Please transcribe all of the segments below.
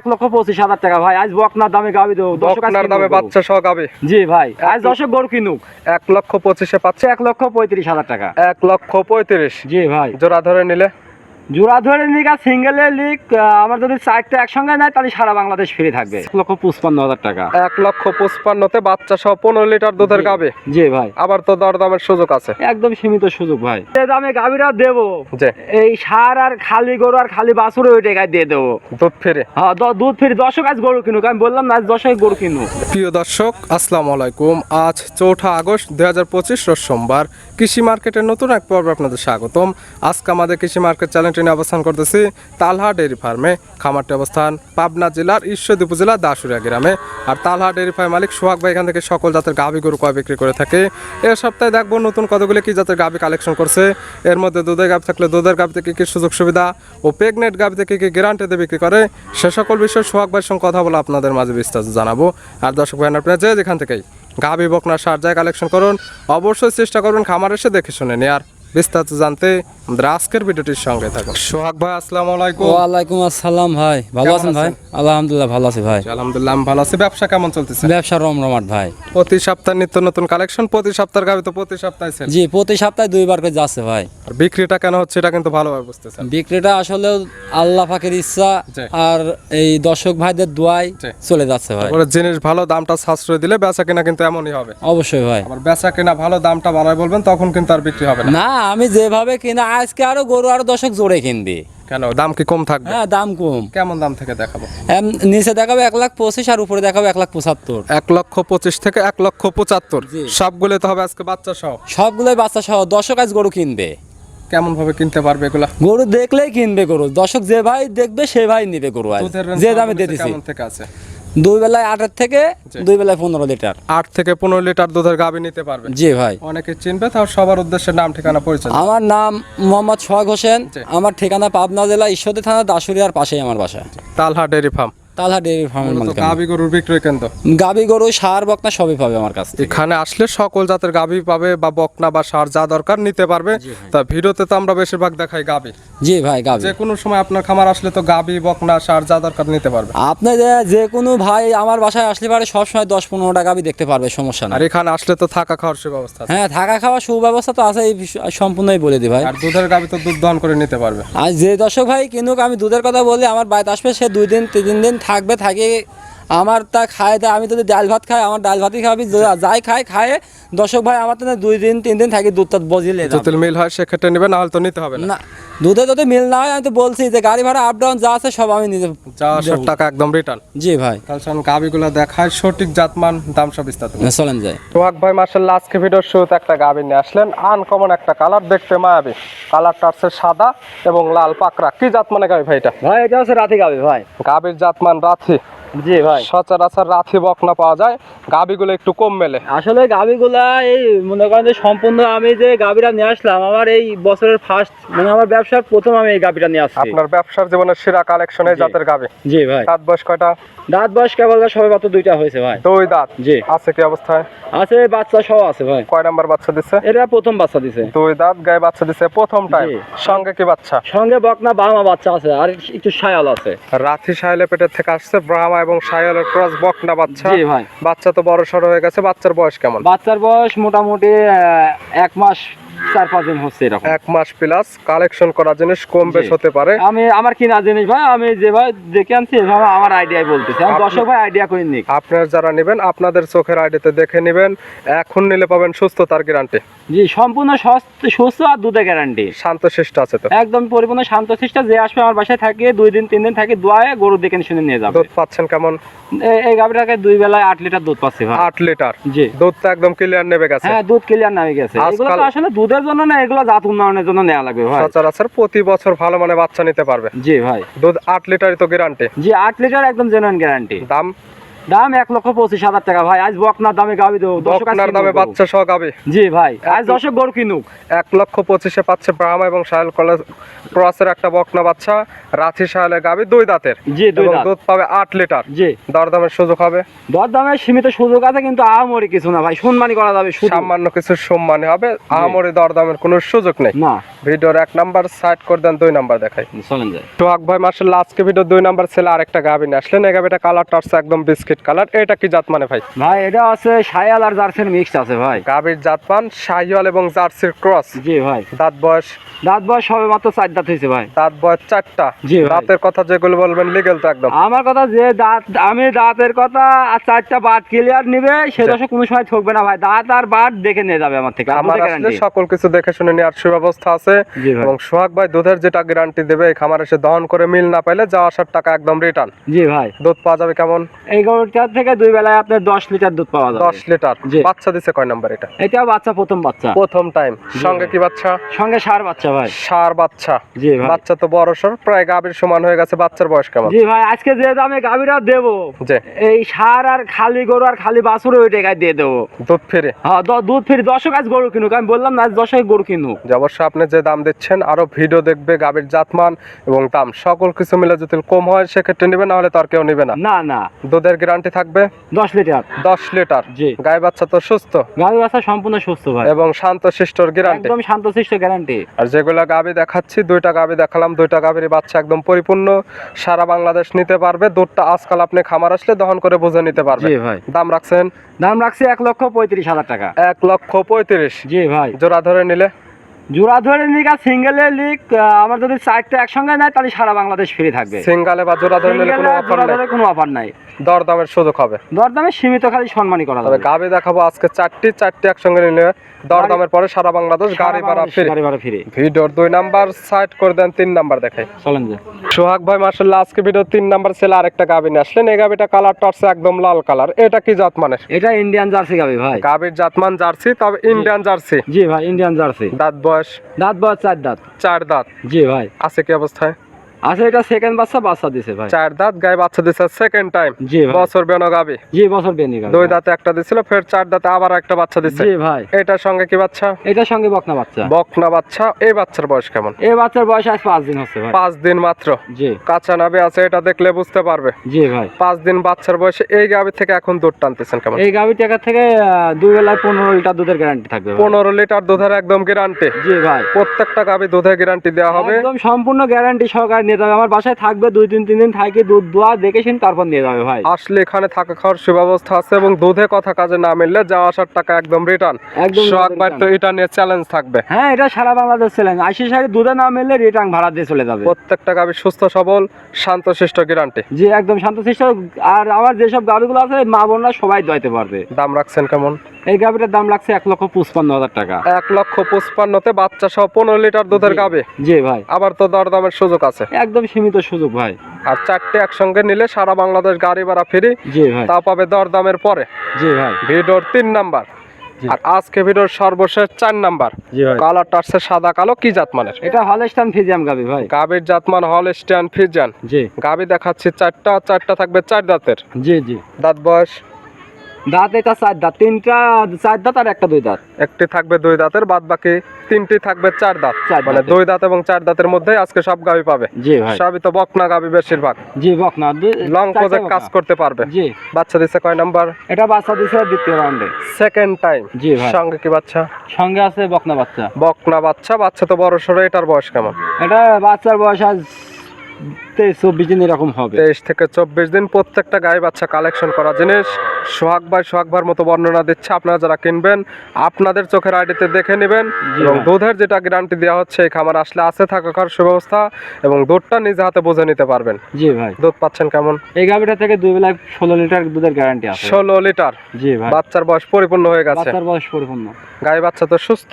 এক লক্ষ পঁচিশ হাজার টাকা ভাই। আজ বকনার দামে গাবি দেবো বকনার দামে বাচ্চা সহ গাবে। জি ভাই। আজ দশক গরু কিনুক। এক লক্ষ পঁচিশে পাচ্ছে। এক লক্ষ পঁয়ত্রিশ হাজার টাকা। এক লক্ষ পঁয়ত্রিশ। জি ভাই। জোড়া ধরে নিলে। জোড়া ধরে লিগ আর সিঙ্গেলে লিগ আমার যদি চারটা একসঙ্গে নেয় তাহলে সারা বাংলাদেশ ফ্রি থাকবে। এক লক্ষ পঁচপান্ন হাজার টাকা। এক লক্ষ পঁচপান্নতে বাচ্চা সহ পনেরো লিটার দুধের গাবে জি ভাই। আবার তো দরদামের সুযোগ আছে। একদম সীমিত সুযোগ ভাই। যে দামে গাবিরা দেবো যে এই সার আর খালি গরু আর খালি বাছুরে ওই টাকায় দিয়ে দেবো। দুধ ফিরে। হ্যাঁ দুধ ফ্রি দর্শক আজ গরু কিনুক। আমি বললাম না আজ দর্শক গরু কিনুক। প্রিয় দর্শক আসসালামু আলাইকুম। আজ চৌঠা আগস্ট দুই হাজার পঁচিশ সোমবার। কৃষি মার্কেটের নতুন এক পর্বে আপনাদের স্বাগতম। আজকে আমাদের কৃষি মার্কেট চ্যানেলটি নিয়ে অবস্থান করতেছি তালহা ডেয়ারি ফার্মে। খামারটি অবস্থান পাবনা জেলার ঈশ্বরদী উপজেলা দাসুরিয়া গ্রামে। আর তালহা ডেয়ারি ফার্ম মালিক সোহাগ ভাই এখান থেকে সকল জাতের গাভী গরু কয় বিক্রি করে থাকে। এর সপ্তাহে দেখব নতুন কতগুলি কি জাতের গাভী কালেকশন করছে। এর মধ্যে দুধের গাভী থাকলে দুধের গাভীতে কি কি সুযোগ সুবিধা ও প্রেগনেন্ট গাভীতে কি কি গ্যারান্টিতে বিক্রি করে, সে সকল বিষয়ে সোহাগ ভাইয়ের সঙ্গে কথা বলে আপনাদের মাঝে বিস্তারিত জানাব। আর দর্শক ভাই আপনারা যে যেখান থেকেই গাভী বকনা সার কালেকশন করুন, অবশ্যই চেষ্টা করবেন খামার এসে দেখে শুনে নিয়ে আর বিস্তারিত জানতে আমাদের আজকের ভিডিওটির সঙ্গে থাকুন। সোহাগ ভাই আসসালামু আলাইকুম। ওয়ালাইকুম আসসালাম ভাই। ভালো আছেন ভাই? আলহামদুলিল্লাহ ভালো আছি ভাই। আলহামদুলিল্লাহ আমি ভালো আছি। ব্যবসা কেমন চলতেছে? ব্যবসা রমরমাট ভাই। প্রতি সপ্তাহে নিত্য নতুন কালেকশন প্রতি সপ্তাহের তো প্রতি সপ্তাহে সেল জি প্রতি সপ্তাহে দুইবার করে যাচ্ছে ভাই। আর বিক্রিটা কেন হচ্ছে এটা কিন্তু ভালোভাবে বুঝতেছেন। বিক্রিটা আসলে আল্লাহ পাকের ইচ্ছা আর এই দর্শক ভাইদের দোয়াই চলে যাচ্ছে ভাই। তারপরে জিনিস ভালো দামটা সাশ্রয় দিলে বেচা কেনা কিন্তু এমনই হবে। অবশ্যই ভাই। আবার বেচা কেনা ভালো দামটা বাড়ায় বলবেন তখন কিন্তু আর বিক্রি হবে না আমি যেভাবে কিনা আজকে আরও গরু আরও দর্শক জোরে কিনবি। কেন? দাম কি কম থাকবে? হ্যাঁ দাম কম। কেমন দাম থেকে দেখাবো? নিচে দেখাবে এক লাখ পঁচিশ আর উপরে দেখাবে এক লাখ পঁচাত্তর। এক লক্ষ পঁচিশ থেকে এক লক্ষ পঁচাত্তর। সবগুলো তো হবে আজকে বাচ্চা সহ। সবগুলোই বাচ্চা সহ দশক আজ গরু কিনবে। কেমন ভাবে কিনতে পারবে এগুলা? গরু দেখলেই কিনবে গরু। দর্শক যে ভাই দেখবে সে ভাই নিবে গরু আজ। যে দামে দিয়ে কেমন থেকে আছে? দুই বেলায় আটের থেকে দুই বেলায় পনেরো লিটার। আট থেকে পনেরো লিটার দুধের গাভী নিতে পারবে? জি ভাই। অনেকে চিনবে তাও সবার উদ্দেশ্যে নাম ঠিকানা পরিচয়। আমার নাম মোহাম্মদ সোহাগ হোসেন। আমার ঠিকানা পাবনা জেলা ঈশ্বরদী থানা দাসুরিয়ার পাশেই আমার বাসা। Talha dairy farm. Talha dairy ফার্মের মালিক গাভী গরুর বিক্রয় কেন্দ্র। গাবি গরু সার বকনা সবই পাবে আমার কাছে এখানে আসলে সকল জাতের গাভী পাবে বা বকনা বা সার যা দরকার নিতে পারবে। তা ভিডিওতে তো আমরা বেশিরভাগ দেখাই গাভী জি ভাই গাবি। যে কোনো সময় আপনার খামার আসলে তো গাভী বকনা সার যা দরকার নিতে পারবে। আপনি যে- যে কোনো ভাই আমার বাসায় আসলে পারে সবসময় দশ পনেরোটা গাবি দেখতে পারবে সমস্যা আর এখানে আসলে তো থাকা খাওয়ার সুব্যবস্থা হ্যাঁ থাকা খাওয়া সুব্যবস্থা তো আছে সম্পূর্ণই বলে দিই ভাই। আর দুধের গাভী তো দুধ দহন করে নিতে পারবে। আর যে দর্শক ভাই কিনুক আমি দুধের কথা বলি আমার বাড়িতে আসবে সে দুই দিন তিন দিন থাকবে থাকে আমার তা খায় দেয় আমি যদি ডাল ভাত খাই আমার ডাল ভাতই খাবি যাই খায় খায়। দর্শক ভাই আমার তো দুই দিন তিন দিন থাকি দুধটা বজিলে দাম। যদি মিল হয় সেক্ষেত্রে নেবে না হলে তো নিতে হবে না। দুধে যদি মিল না হয় আমি তো বলছি যে গাড়ি ভাড়া আপ ডাউন যা আছে সব আমি নিজে যা সব টাকা একদম রিটার্ন জি ভাই। তাহলে শোন গাভিগুলো দেখায় সঠিক জাতমান দাম সব বিস্তারিত। চলেন যাই। সোহাগ ভাই মার্শাল্লাহ আজকে ভিডিওর শুরুতে একটা গাভি নিয়ে আসলেন। আনকমন একটা কালার দেখতে মায়াবি। কালারটা আছে সাদা এবং লাল পাকড়া। কি জাত মানে গাভি ভাই এটা? ভাই এটা হচ্ছে রাতে গাবি ভাই। গাভির জাতমান রাথি জি ভাই। সচরাচর রাথি বকনা পাওয়া যায় গাভিগুলো একটু কম মেলে। আসলে গাবিগুলা এই মনে করেন যে সম্পূর্ণ আমি যে গাবিটা নিয়ে আসলাম আমার এই বছরের ফার্স্ট মানে আমার ব্যবসার প্রথম আমি এই গাবিটা নিয়ে আসছি। আপনার ব্যবসার জীবনের সেরা কালেকশন জাতের জি ভাই। দাঁত বয়স কয়টা? দাঁত বয়স কেবল সবে মাত্র দুইটা হয়েছে ভাই। দুই দাঁত। জি। আছে কি অবস্থায়? আছে বাচ্চা সহ আছে ভাই। কয় নাম্বার বাচ্চা দিচ্ছে এটা প্রথম বাচ্চা দিছে। দুই দাঁত গায়ে বাচ্চা দিচ্ছে প্রথম টাইম সঙ্গে কি বাচ্চা? সঙ্গে বকনা বাহামা বাচ্চা আছে আর একটু সায়াল আছে। রাথি সাহেলের পেটের থেকে আসছে ব্রাহ্মা এবং সায়ালের ক্রস বকনা বাচ্চা। জি ভাই। বাচ্চা তো বড় সড়ো হয়ে গেছে বাচ্চার বয়স কেমন? বাচ্চার বয়স মোটামুটি আহ, এক মাস চার পাঁচ দিন হচ্ছে এরকম। এক মাস প্লাস কালেকশন করা জিনিস কম বেশ হতে পারে। আমি আমার কিনা জিনিস ভাই আমি যেভাবে দেখে আনছি এভাবে আমার আইডিয়াই বলতেছি। আমি দর্শক ভাই আইডিয়া করে নিক। আপনার যারা নেবেন আপনাদের চোখের আইডিতে দেখে নেবেন এখন নিলে পাবেন সুস্থতার গ্যারান্টি জি সম্পূর্ণ সুস্থ আর দুধে গ্যারান্টি শান্ত শিষ্ট আছে তো। একদম পরিপূর্ণ শান্তশিষ্ট যে আসবে আমার বাসায় থাকে দুই দিন তিন দিন থাকে দোয়ায় গরু দেখে শুনে নিয়ে যাবে। দুধ পাচ্ছেন কেমন? এই গাভীটাকে দুই বেলায় আট লিটার দুধ পাচ্ছি ভাই। আট লিটার। জি। দুধ তো একদম ক্লিয়ার নেবে গেছে। হ্যাঁ দুধ ক্লিয়ার নামে গেছে। আজকাল- এগুলো তো আসলে দুধের জন্য না এগুলো জাত উন্নয়নের জন্য নেওয়া লাগবে ভাই। সচরাচর প্রতি বছর ভালো মানে বাচ্চা নিতে পারবে। জি ভাই। দুধ আট লিটারই তো গ্যারান্টি জি আট লিটার একদম জেনুইন গ্যারান্টি দাম দাম এক লক্ষ পঁচিশ হাজার টাকা ভাই। আজ বকনার দামে গাবি দেবো। বকনার দামে গরু। বাচ্চা সহ গাবে। জি ভাই। আজ দর্শক গরু কিনুক। এক লক্ষ পঁচিশে পাচ্ছে ব্রাহ্মা এবং সাহেল কলেজ ক্রসের একটা বকনা বাচ্চা। সাহেলে গাবি দুই দাঁতের। জি দুই দাঁত। দুধ পাবে আট লিটার। জি। দরদামের সুযোগ হবে। দর দামে সীমিত সুযোগ আছে কিন্তু আহামরি কিছু না ভাই। সম্মানই করা যাবে সামান্য কিছু সম্মানে হবে। আহামরি দরদামের কোনো সুযোগ নেই। না। ভিডিওর এক নাম্বার সাইড করে দেন দুই নাম্বার দেখাই। চলেন সোহাগ ভাই মার্শাল্লাহ আজকে ভিডিও দুই নাম্বার ছেলে আরেকটা গাবি নিয়ে আসলেন। এই গাভিটা কালারটা আসছে একদম বিস্কিট কালার এটা কি জাত মানে ভাই? ভাই এটা আছে সায়াল আর জার্সির মিক্স আছে ভাই। গাভির জাত পান শাহিওয়াল এবং জার্সির ক্রস জি ভাই। দাঁত বয়স? দাঁত বয়স সবে মাত্র চার দাঁত হয়েছে ভাই। দাঁত বয়স চারটা। জি দাঁতের কথা যেগুলো বলবেন লিগেল তো একদম। আমার কথা যে দাঁত আমি দাঁতের কথা আর চারটা বাদ ক্লিয়ার নিবে সে। দশে কোনো সময় ঠকবে না ভাই। দাঁত আর বাদ দেখে নিয়ে যাবে আমার থেকে আমার আসলে সকল কিছু দেখে শুনে নেওয়ার সুব্যবস্থা আছে। এবং সোহাগ ভাই দুধের যেটা গ্যারান্টি দেবে খামার এসে দহন করে মিল না পাইলে যাওয়া আসার টাকা একদম রিটার্ন জি ভাই। দুধ পাওয়া যাবে কেমন? এই গরুটার থেকে দুই বেলায় আপনার দশ লিটার দুধ পাওয়া যাবে। দশ লিটার? বাচ্চা দিছে কয় নাম্বার এটা? এটা বাচ্চা প্রথম বাচ্চা। প্রথম টাইম সঙ্গে কি বাচ্চা? সঙ্গে সার বাচ্চা ভাই। সার বাচ্চা। জি ভাই। বাচ্চা তো বড় সর প্রায় গাভীর সমান হয়ে গেছে বাচ্চার বয়স কেমন? জি ভাই আজকে যে দামে গাভীরা দেবো এই সার আর খালি গরু আর খালি বাছুর ওই টাকায় দিয়ে দেবো। দুধ ফিরে? হ্যাঁ দুধ ফিরি দশক আজ গরু কিনুক আমি বললাম না আজ দশক গরু কিনুক। যে অবশ্যই আপনি যে দাম দিচ্ছেন আরও ভিডিও দেখবে গাভীর জাতমান এবং দাম। সকল কিছু মিলে যদি কম হয় সেক্ষেত্রে নেবে না হলে তো আর কেউ নেবে না। না না। দুধের গ্যারান্টি থাকবে? দশ লিটার। দশ লিটার। জি। গায়ে বাচ্চা তো সুস্থ? বাচ্চা সম্পূর্ণ সুস্থ ভাই। এবং শান্ত শিষ্টর গ্যারান্টি একদম শান্তশিষ্ট গ্যারান্টি আর যেগুলো দেখাচ্ছি দুইটা দেখালাম দুইটা বাচ্চা একদম পরিপূর্ণ। সারা বাংলাদেশ নিতে পারবে দুধটা আজকাল আপনি খামার আসলে দহন করে বুঝে নিতে পারবে। জি ভাই। দাম রাখছেন? দাম রাখছি এক লক্ষ পঁয়ত্রিশ হাজার টাকা। এক লক্ষ পঁয়ত্রিশ। জি ভাই। জোড়া ধরে নিলে? জোড়া ধরে আর সিঙ্গেলে লিক আমার যদি চারটা একসঙ্গে নেয় তাহলে সারা বাংলাদেশ ফ্রি থাকবে। সিঙ্গালে বা জোড়া ধরে নিলে কোনো অফার কোনো অফার নাই। দর দামের সুযোগ হবে। দরদামে সীমিত খালি সম্মানই করা যাবে। গাভী দেখাবো আজকে চারটি চারটি একসঙ্গে নিলে দর দামের পরে সারা বাংলাদেশ গাড়ি ভাড়া ফ্রি গাড়ি ভাড়া ফ্রি। ভিডিওর দুই নাম্বার সাইড করে দেন তিন নাম্বার দেখাই চলেন যে। সোহাগ ভাই মার্শাল্লাহ আজকে ভিডিও তিন নাম্বার ছেলে আরেকটা গাভী নিয়ে আসলেন। এই গাভীটা কালারটা আসছে একদম লাল কালার। এটা কি জাত মানের এটা ইন্ডিয়ান জার্সি গাবি ভাই। গাভীর জাতমান জার্সি তবে ইন্ডিয়ান জার্সি। জি ভাই ইন্ডিয়ান জার্সি। দাঁত বয়স? দাঁত বয়স চার দাঁত। চার দাঁত। জি ভাই। আছে কি অবস্থায়? আচ্ছা এটা সেকেন্ড বাচ্চা বাচ্চা দিছে ভাই। চার দাঁত গায়ে বাচ্চা দিছে সেকেন্ড টাইম জি বছর বেনো গাভী জি বছর বেনি গাবি দুই দাঁতে একটা দিছিল ফের চার দাঁতে আবার একটা বাচ্চা দিছে। জি ভাই। এটার সঙ্গে কি বাচ্চা? এটার সঙ্গে বকনা বাচ্চা। বকনা বাচ্চা। এই বাচ্চার বয়স কেমন? এই বাচ্চার বয়স আজ দিন হচ্ছে ভাই। দিন মাত্র। জি। কাঁচা নাবে আছে এটা দেখলে বুঝতে পারবে। জি ভাই। পাঁচ দিন বাচ্চার বয়সে এই গাভী থেকে এখন দুধ টানতেছেন কেমন? এই গাভি টাকা থেকে দুই বেলায় পনেরো লিটার দুধের গ্যারান্টি থাকবে ভাই। পনেরো লিটার দুধের একদম গ্যারান্টি জি ভাই। প্রত্যেকটা গাভী দুধের গ্যারান্টি দেওয়া হবে। একদম সম্পূর্ণ গ্যারান্টি সহকারে নিয়ে যাবে। আমার বাসায় থাকবে দুই তিন তিন দিন থাকি দুধ দোয়া দেখে শুনে তারপর নিয়ে যাবে ভাই। আসলে এখানে থাকা খাওয়ার সুব্যবস্থা আছে এবং দুধে কথা কাজে না মিললে যাওয়া আসার টাকা একদম রিটার্ন একদম তো এটা নিয়ে চ্যালেঞ্জ থাকবে। হ্যাঁ এটা সারা বাংলাদেশ চ্যালেঞ্জ আশি সারি দুধে না মিললে রিটার্ন ভাড়া দিয়ে চলে যাবে। প্রত্যেকটা সুস্থ সবল শান্তশিষ্ট গ্যারান্টি জি একদম শান্তশিষ্ট। আর আমার যেসব গাভিগুলো আছে মা বোনরা সবাই পারবে। দাম রাখছেন কেমন? এই গাভিটার দাম লাগছে এক লক্ষ পঁচপান্ন হাজার টাকা। এক লক্ষ পঁচপান্নতে বাচ্চা সহ পনেরো লিটার দুধের গাবে জি ভাই। আবার তো দরদামের সুযোগ আছে। একদম সীমিত সুযোগ ভাই। আর চারটে একসঙ্গে নিলে সারা বাংলাদেশ গাড়ি ভাড়া ফ্রি। জি ভাই। তা পাবে দরদামের পরে। জি ভাই। ভিডিওর তিন নাম্বার। আর আজকে ভিডিওর সর্বশেষ চার নাম্বার। জি ভাই। কালারটা আসছে সাদা কালো কি জাতমানের এটা হলস্টান ফিজিয়াম গাভি ভাই। গাভীর জাতমান হল স্ট্যান্ড ফিজান জি। গাভী দেখাচ্ছি চারটা চারটা থাকবে চার দাঁতের। জি জি। দাঁত বয়স দাঁত এটা চার দাঁত তিনটা চার দাঁত আর একটা দুই দাঁত। একটি থাকবে দুই দাঁতের বাদ বাকি তিনটি থাকবে চার দাঁত। মানে দুই দাঁত এবং চার দাঁতের মধ্যে আজকে সব গাভী পাবে। জি ভাই। সবই তো বকনা গাভী বেশিরভাগ। জি বকনা। লং প্রজেক্ট কাজ করতে পারবে। জি। বাচ্চা দিচ্ছে কয় নাম্বার? এটা বাচ্চা দিছে দ্বিতীয় রাউন্ডে সেকেন্ড টাইম জি ভাই। সঙ্গে কি বাচ্চা? সঙ্গে আছে বকনা বাচ্চা। বকনা বাচ্চা বাচ্চা তো বড় সড়ো এটার বয়স কেমন? এটা বাচ্চার বয়স আজ তেইশ চব্বিশ দিন এরকম হবে। তেইশ থেকে চব্বিশ দিন প্রত্যেকটা গায়ে বাচ্চা কালেকশন করা জিনিস। সোহাগ ভাই সোহাগ ভাইয়ের মতো বর্ণনা দিচ্ছে আপনারা যারা কিনবেন আপনাদের চোখের আইডিতে দেখে নেবেন এবং দুধের যেটা গ্যারান্টি দেওয়া হচ্ছে এই খামার আসলে আছে থাকা এবং দুধটা নিজে হাতে বুঝে নিতে পারবেন। জি ভাই। দুধ পাচ্ছেন কেমন? এই গাভিটা থেকে দুই বেলায় ষোলো লিটার দুধের গ্যারান্টি আছে। ষোলো লিটার। জি ভাই। বাচ্চার বয়স পরিপূর্ণ হয়ে গেছে। বাচ্চার বয়স পরিপূর্ণ। গায়ে বাচ্চা তো সুস্থ।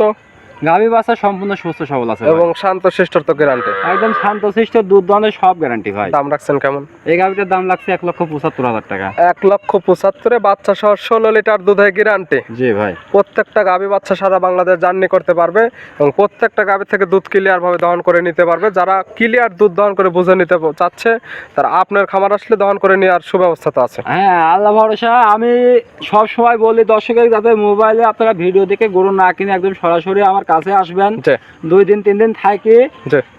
গাভী বাচ্চা সম্পূর্ণ সুস্থ সবল আছে এবং শান্ত শিষ্টর তো গ্যারান্টি একদম শান্ত শিষ্ট দুধ দহনের সব গ্যারান্টি ভাই। দাম রাখছেন কেমন? এই গাভীটার দাম লাগছে এক লক্ষ পঁচাত্তর হাজার টাকা। এক লক্ষ পঁচাত্তরে বাচ্চা সহ ষোলো লিটার দুধের গ্যারান্টি জি ভাই। প্রত্যেকটা গাভী বাচ্চা সারা বাংলাদেশ জার্নি করতে পারবে এবং প্রত্যেকটা গাভী থেকে দুধ ক্লিয়ার ভাবে দহন করে নিতে পারবে। যারা ক্লিয়ার দুধ দহন করে বুঝে নিতে চাচ্ছে তারা আপনার খামার আসলে দহন করে নেওয়ার সুব্যবস্থা তো আছে। হ্যাঁ আল্লাহ ভরসা আমি সব সময় বলি দর্শকের যাতে মোবাইলে আপনারা ভিডিও দেখে গরু না কিনে একদম সরাসরি আমার কাছে আসবেন। দুই দিন তিন দিন থাকি।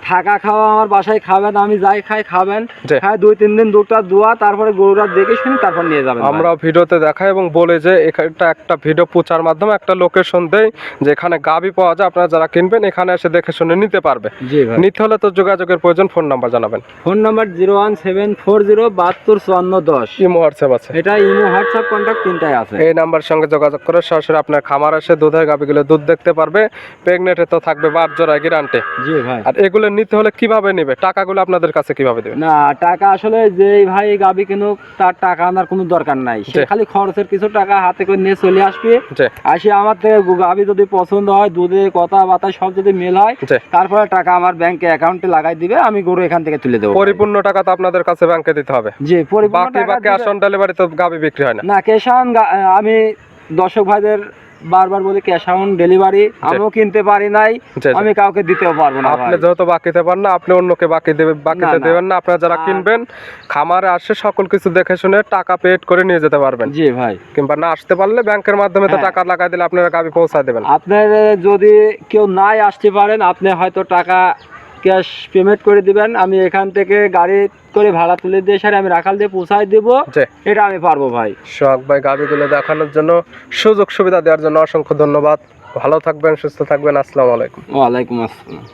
থাকা খাওয়া আমার বাসায় খাবেন আমি যাই খাই খাবেন। খাই দুই তিন দিন দুটা দোয়া তারপরে গরুটা দেখে শুনি তারপর নিয়ে যাবেন। আমরা ভিডিওতে দেখাই এবং বলে যে এটা একটা ভিডিও প্রচার মাধ্যমে একটা লোকেশন দেয় যে এখানে গাভী পাওয়া যায় আপনারা যারা কিনবেন এখানে এসে দেখে শুনে নিতে পারবে। নিতে হলে তো যোগাযোগের প্রয়োজন ফোন নাম্বার জানাবেন। Phone number zero one seven four zero বাহাত্তর চুয়ান্ন দশ। ইমো হোয়াটসঅ্যাপ আছে। এটা ইমো হোয়াটসঅ্যাপ কন্ট্যাক্ট তিনটাই আছে। এই নাম্বার সঙ্গে যোগাযোগ করে সরাসরি আপনার খামার এসে দুধের গাভীগুলো দুধ দেখতে পারবে। প্রেগনেটে তো থাকবে বার জোড়া গ্যারান্টি জি ভাই। আর এগুলো নিতে হলে কীভাবে নেবে? টাকাগুলো আপনাদের কাছে কীভাবে দেবে? না টাকা আসলে যে ভাই গাবি কিনুক তার টাকা আনার কোনো দরকার নাই। সে খালি খরচের কিছু টাকা হাতে করে নিয়ে চলে আসবে। আসি আমার থেকে গাবি যদি পছন্দ হয় দুধে কথা বাতা সব যদি মেল হয় তারপরে টাকা আমার ব্যাংকে অ্যাকাউন্টে লাগাই দিবে আমি গরু এখান থেকে তুলে দেবো পরিপূর্ণ টাকা তো আপনাদের কাছে ব্যাংকে দিতে হবে। জি পরিপূর্ণ টাকা বা ক্যাশ দিবে- অন ডেলিভারি তো গাভী বিক্রি হয় না। না ক্যাশ অন আমি দর্শক ভাইদের বারবার বলি ক্যাশ অন ডেলিভারি আমিও কিনতে পারি নাই। আমি কাউকে দিতেও পারব না আপনি। যেহেতু বাকিতে পারেন না আপনি অন্যকে বাকি দেবে বাকিতে দেবেন না আপনারা যারা কিনবেন খামারে আসে সকল কিছু দেখে শুনে টাকা পেড করে নিয়ে যেতে পারবেন জি ভাই কিংবা না আসতে পারলে ব্যাংকের মাধ্যমে তো হ্যাঁ। টাকা লাগাই দিলে আপনারা গাভী পৌঁছায় দেবেন আপনার যদি কেউ নাই আসতে পারেন আপনি হয়তো টাকা ক্যাশ পেমেন্ট করে দিবেন আমি এখান থেকে গাড়ি করে ভাড়া তুলে দিয়ে স্যার আমি রাখাল দিয়ে পৌঁছায় দেবো। এটা আমি পারব ভাই। শখ ভাই গাভীগুলো দেখানোর জন্য সুযোগ সুবিধা দেওয়ার জন্য অসংখ্য ধন্যবাদ। ভালো থাকবেন সুস্থ থাকবেন আসসালামু আলাইকুম। ওয়ালাইকুম আসসালাম।